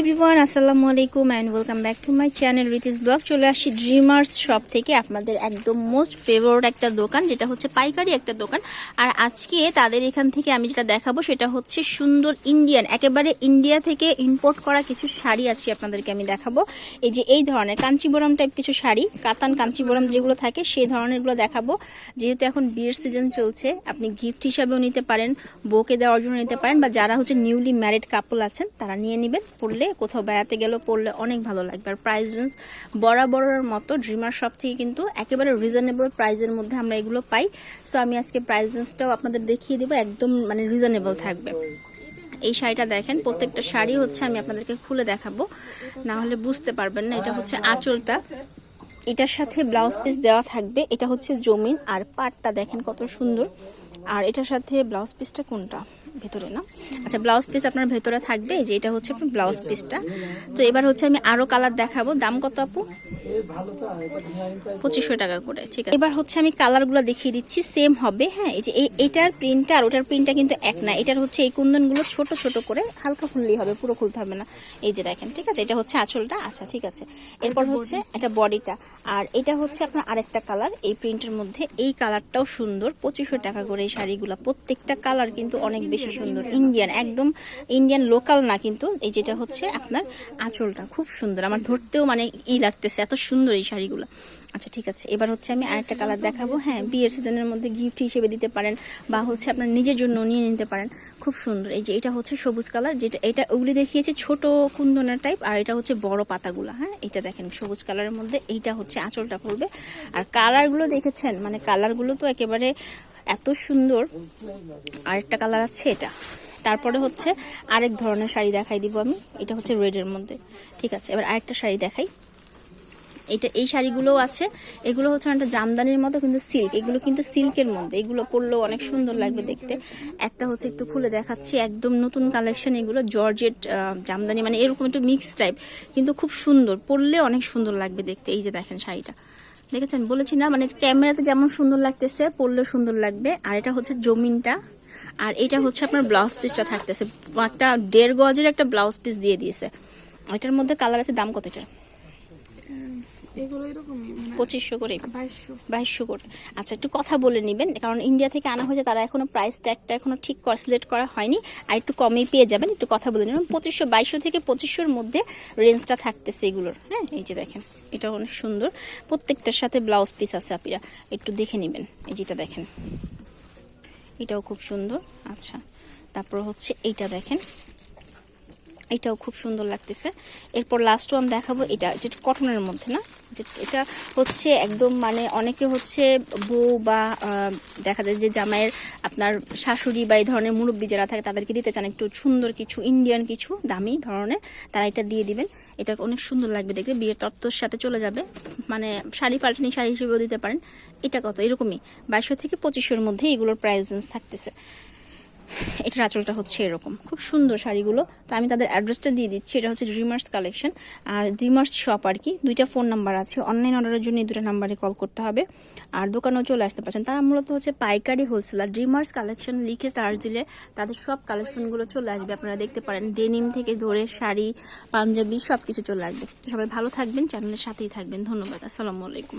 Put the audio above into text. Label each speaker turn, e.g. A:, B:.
A: Everyone আসসালামু আলাইকুম and welcome back to my channel Ritis vlog চলে আসি ড্রিমার্স শপ থেকে, আপনাদের একদম মোস্ট ফেভারিট একটা দোকান, যেটা হচ্ছে পাইকারি একটা দোকান। আর আজকে তাদের এখান থেকে আমি যেটা দেখাবো, সেটা হচ্ছে সুন্দর ইন্ডিয়ান একেবারে ইন্ডিয়া থেকে ইম্পোর্ট করা কিছু শাড়ি আছে আপনাদেরকে আমি দেখাবো। এই যে এই ধরনের কাঞ্চিবরম টাইপ কিছু শাড়ি, কাতান কাঞ্চিবরম যেগুলো থাকে, সেই ধরনেরগুলো দেখাবো। যেহেতু এখন বিয়ের সিজন চলছে, আপনি গিফট হিসাবেও নিতে পারেন, বউকে দেওয়ার জন্য নিতে পারেন, বা যারা হচ্ছে নিউলি ম্যারিড কাপল আছেন, তারা নিয়ে নেবেন পড়লে কোথাও বেড়াতে গেলেও পড়লে অনেক ভালো লাগবে। আর প্রাইস রেঞ্জ বরাবরের মতো ড্রিমার শপ থেকে কিন্তু একেবারে রিজনেবল প্রাইসের মধ্যে আমরা এগুলো পাই। সো আমি আজকে প্রাইস রেঞ্জটাও আপনাদের দেখিয়ে দেবো, একদম মানে রিজনেবল থাকবে। এই শাড়িটা দেখেন, প্রত্যেকটা শাড়ি হচ্ছে আমি আপনাদেরকে খুলে দেখাবো। না হলে বুঝতে পারবেন না, এটা হচ্ছে আঁচলটা। এটার সাথে ব্লাউজ পিস দেওয়া থাকবে, এটা হচ্ছে জমিন। আর পাটটা দেখেন কত সুন্দর। আর এটার সাথে ব্লাউজ পিসটা কোনটা? ভেতরে না? আচ্ছা ব্লাউজ পিস আপনার ভেতরে থাকবে যে এটা হচ্ছে আপনার ব্লাউজ পিসটা তো এবার হচ্ছে আমি আরও কালার দেখাবো। দাম কত আপু? পঁচিশশো টাকা করে ঠিক আছে। এবার হচ্ছে আমি কালারগুলো দেখিয়ে দিচ্ছি সেম হবে হ্যাঁ? এই যে এটার প্রিন্টটা আর ওটার প্রিন্টটা কিন্তু এক না। এটার হচ্ছে এই কুন্দনগুলো ছোট ছোট করে হালকা খুললেই হবে পুরো খুলতে হবে না। এই যে দেখেন ঠিক আছে? এটা হচ্ছে আঁচলটা আচ্ছা ঠিক আছে। এরপর হচ্ছে এটা বডিটা। আর এটা হচ্ছে আপনার আরেকটা কালার এই প্রিন্টের মধ্যে। এই কালারটাও সুন্দর পঁচিশশো টাকা করে এই শাড়িগুলো। প্রত্যেকটা কালার কিন্তু অনেক বেশি সুন্দর ইন্ডিয়ান একদম ইন্ডিয়ান লোকাল না কিন্তু এই যেটা হচ্ছে আপনার আঁচলটা। খুব সুন্দর। আমার ধরতেও মানে ই লাগতেছে, এত সুন্দর এই শাড়িগুলো। আচ্ছা ঠিক আছে। এবার হচ্ছে আমি আরেকটা কালার দেখাবো। হ্যাঁ বিয়ের সিজনের মধ্যে গিফট হিসেবে দিতে পারেন বা হচ্ছে আপনার নিজের জন্য নিয়ে নিতে পারেন। খুব সুন্দর। এই যে এটা হচ্ছে সবুজ কালার যেটা এটা ওগুলি দেখিয়েছে ছোট কুন্দনের টাইপ আর এটা হচ্ছে বড় পাতাগুলো। হ্যাঁ এটা দেখেন সবুজ কালারের মধ্যে এইটা হচ্ছে আঁচলটা পড়বে। আর কালারগুলো দেখেছেন? মানে কালারগুলো তো একেবারে এত সুন্দর। আরেকটা কালার আছে এটা। তারপরে হচ্ছে আরেক ধরনের শাড়ি দেখাই দিব আমি। এটা হচ্ছে রেডের মধ্যে। ঠিক আছে, এবার আরেকটা শাড়ি দেখাই। এটা, এই শাড়িগুলোও আছে। এগুলো হচ্ছে একটা জামদানির মতো, কিন্তু সিল্ক এগুলো কিন্তু সিল্কের মধ্যে। এগুলো পরলেও অনেক সুন্দর লাগবে দেখতে। একটা হচ্ছে একটু খুলে দেখাচ্ছি। একদম নতুন কালেকশন এগুলো জর্জেট জামদানি মানে এরকম একটু মিক্স টাইপ কিন্তু খুব সুন্দর, পরলে অনেক সুন্দর লাগবে দেখতে। এই যে দেখেন শাড়িটা। দেখেছেন? বলেছি না মানে ক্যামেরাতে যেমন সুন্দর লাগতেছে পড়লে সুন্দর লাগবে। আর এটা হচ্ছে জমিনটা। আর এটা হচ্ছে আপনার ব্লাউজ পিসটা থাকতেছে। একটা দেড় গজের একটা ব্লাউজ পিস দিয়ে দিয়েছে। এটার মধ্যে কালার আছে দাম কত এটা?
B: এগুলো এরকমই মানে
A: পঁচিশশো করে।
B: বাইশশো।
A: করে। আচ্ছা একটু কথা বলে নেবেন। কারণ ইন্ডিয়া থেকে আনা হয়েছে তারা এখনও প্রাইস ট্যাগটা এখনও ঠিক সিলেক্ট করা হয়নি। আর একটু কমেই পেয়ে যাবেন একটু কথা বলে নেবেন। পঁচিশশো বাইশশো থেকে পঁচিশশোর মধ্যে রেঞ্জটা থাকতেছে এগুলোর। হ্যাঁ এই যে দেখেন এটা অনেক সুন্দর। প্রত্যেকটার সাথে ব্লাউজ পিস আছে আপিরা। একটু দেখে নেবেন এই যেটা দেখেন। এটাও খুব সুন্দর। আচ্ছা তারপর হচ্ছে এইটা দেখেন। এটাও খুব সুন্দর লাগতেছে। এরপর লাস্ট ওয়ান দেখাবো, এটা যেটা কটনের মধ্যে না? এটা- হচ্ছে একদম মানে অনেকে হচ্ছে বউ বা দেখা যায় যে জামাইয়ের আপনার শাশুড়ি বা এই ধরনের মুরব্বী যারা থাকে, তাদেরকে দিতে চান একটু সুন্দর কিছু ইন্ডিয়ান কিছু, দামি ধরনের, তারা এটা দিয়ে দিবেন। এটা অনেক সুন্দর লাগবে দেখবে বিয়ের তত্ত্বর সাথে চলে যাবে। মানে শাড়ি পাল্টানি শাড়ি হিসেবেও দিতে পারেন। এটা কত? এরকমই। বাইশশো থেকে পঁচিশশোর মধ্যে এগুলোর প্রাইস থাকতেছে। এটার আঁচলটা হচ্ছে এরকম। খুব সুন্দর শাড়িগুলো। তো আমি তাদের অ্যাড্রেসটা দিয়ে দিচ্ছি। এটা হচ্ছে ড্রিমার্স কালেকশন আর ড্রিমার্স শপ আর কি, দুইটা ফোন নাম্বার আছে। অনলাইন অর্ডারের জন্য এই দুটো নাম্বারে কল করতে হবে। আর দোকানেও চলে আসতে পারছেন। তারা মূলত হচ্ছে পাইকারি হোলসেলার ড্রিমার্স কালেকশন লিখে সার্চ দিলে তাদের সব কালেকশনগুলো চলে আসবে। আপনারা দেখতে পারেন ডেনিম থেকে ধরে শাড়ি, পাঞ্জাবি সব কিছু চলে আসবে। সবাই ভালো থাকবেন চ্যানেলের সাথেই থাকবেন। ধন্যবাদ। আসসালামু আলাইকুম।